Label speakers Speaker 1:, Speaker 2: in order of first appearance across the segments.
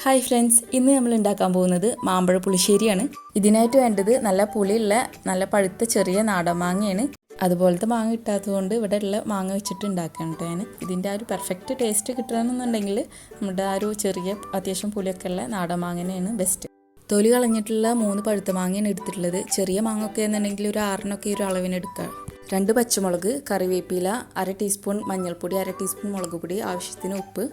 Speaker 1: Hi friends ഇന്ന് നമ്മൾ ഉണ്ടാക്കാൻ പോകുന്നത് മാമ്പഴ പുളിശ്ശേരിയാണ്. ഇതിനായിട്ട് വേണ്ടത് നല്ല പുളിയുള്ള നല്ല പഴുത്ത ചെറിയ നാടൻ മാങ്ങയാണ്. അതുപോലത്തെ മാങ്ങ കിട്ടാത്തതുകൊണ്ട് ഇവിടെ ഉള്ള മാങ്ങ വെച്ചിട്ട് ഉണ്ടാക്കണം കേട്ടോ ഞാൻ. ഇതിന്റെ ആ ഒരു പെർഫെക്റ്റ് ടേസ്റ്റ് കിട്ടണമെന്നുണ്ടെങ്കിൽ നമ്മുടെ ആ ഒരു ചെറിയ അത്യാവശ്യം പുളിയൊക്കെ ഉള്ള നാടൻ മാങ്ങനെയാണ് ബെസ്റ്റ് തൊലി കളഞ്ഞിട്ടുള്ള മൂന്ന് പഴുത്ത മാങ്ങയാണ് എടുത്തിട്ടുള്ളത്. ചെറിയ മാങ്ങ ഒക്കെ എന്നുണ്ടെങ്കിൽ ഒരു ആറിനൊക്കെ ഒരു അളവിന് എടുക്കാം. രണ്ട് പച്ചമുളക് കറിവേപ്പില അര ടീസ്പൂൺ മഞ്ഞൾപ്പൊടി അര ടീസ്പൂൺ മുളക് പൊടി ആവശ്യത്തിന് ഉപ്പ്.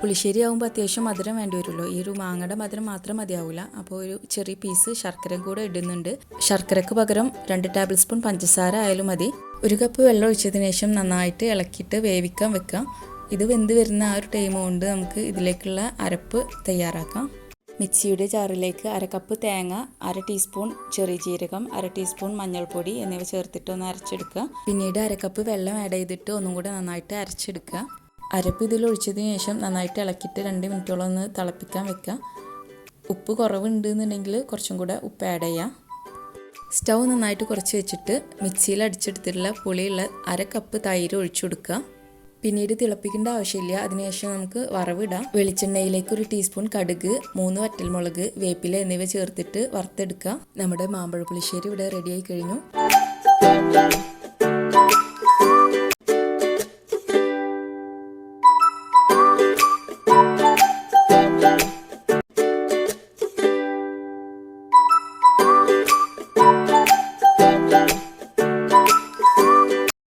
Speaker 1: പുളിശ്ശേരി ആകുമ്പോൾ അത്യാവശ്യം മധുരം വേണ്ടി വരുമല്ലോ ഈ ഒരു മാങ്ങയുടെ മധുരം മാത്രം മതിയാവില്ല അപ്പോൾ ഒരു ചെറിയ പീസ് ശർക്കരയും കൂടെ ഇടുന്നുണ്ട്. ശർക്കരക്ക് പകരം രണ്ട് ടേബിൾ സ്പൂൺ പഞ്ചസാര ആയാലും മതി. ഒരു കപ്പ് വെള്ളം ഒഴിച്ചതിന് ശേഷം നന്നായിട്ട് ഇളക്കിയിട്ട് വേവിക്കാൻ വെക്കാം. ഇത് വെന്ത് വരുന്ന ആ ഒരു ടൈം കൊണ്ട് നമുക്ക് ഇതിലേക്കുള്ള അരപ്പ് തയ്യാറാക്കാം. മിക്സിയുടെ ജാറിലേക്ക് അര കപ്പ് തേങ്ങ അര ടീസ്പൂൺ ചെറിയ ജീരകം അര ടീസ്പൂൺ മഞ്ഞൾപ്പൊടി എന്നിവ ചേർത്തിട്ട് ഒന്ന് അരച്ചെടുക്കുക. പിന്നീട് അര കപ്പ് വെള്ളം ആഡ് ചെയ്തിട്ട് ഒന്നും കൂടെ നന്നായിട്ട് അരച്ചെടുക്കുക. അരപ്പ് ഇതിൽ ഒഴിച്ചതിന് ശേഷം നന്നായിട്ട് ഇളക്കിയിട്ട് രണ്ട് മിനിറ്റോളം ഒന്ന് തിളപ്പിക്കാൻ വെക്കുക ഉപ്പ് കുറവുണ്ട് എന്നുണ്ടെങ്കിൽ കുറച്ചും കൂടെ ഉപ്പ് ആഡ് ചെയ്യാം. സ്റ്റൗ നന്നായിട്ട് കുറച്ച് വെച്ചിട്ട് മിക്സിയിൽ അടിച്ചെടുത്തിട്ടുള്ള പുളിയുള്ള അര കപ്പ് തൈര് ഒഴിച്ചു കൊടുക്കുക. പിന്നീട് തിളപ്പിക്കേണ്ട ആവശ്യമില്ല. അതിനുശേഷം നമുക്ക് വറവിടാം വെളിച്ചെണ്ണയിലേക്ക് ഒരു ടീസ്പൂൺ കടുക് മൂന്ന് വറ്റൽമുളക് വേപ്പില എന്നിവ ചേർത്തിട്ട് വറുത്തെടുക്കുക. നമ്മുടെ മാമ്പഴ പുളിശ്ശേരി ഇവിടെ റെഡിയായി കഴിഞ്ഞു.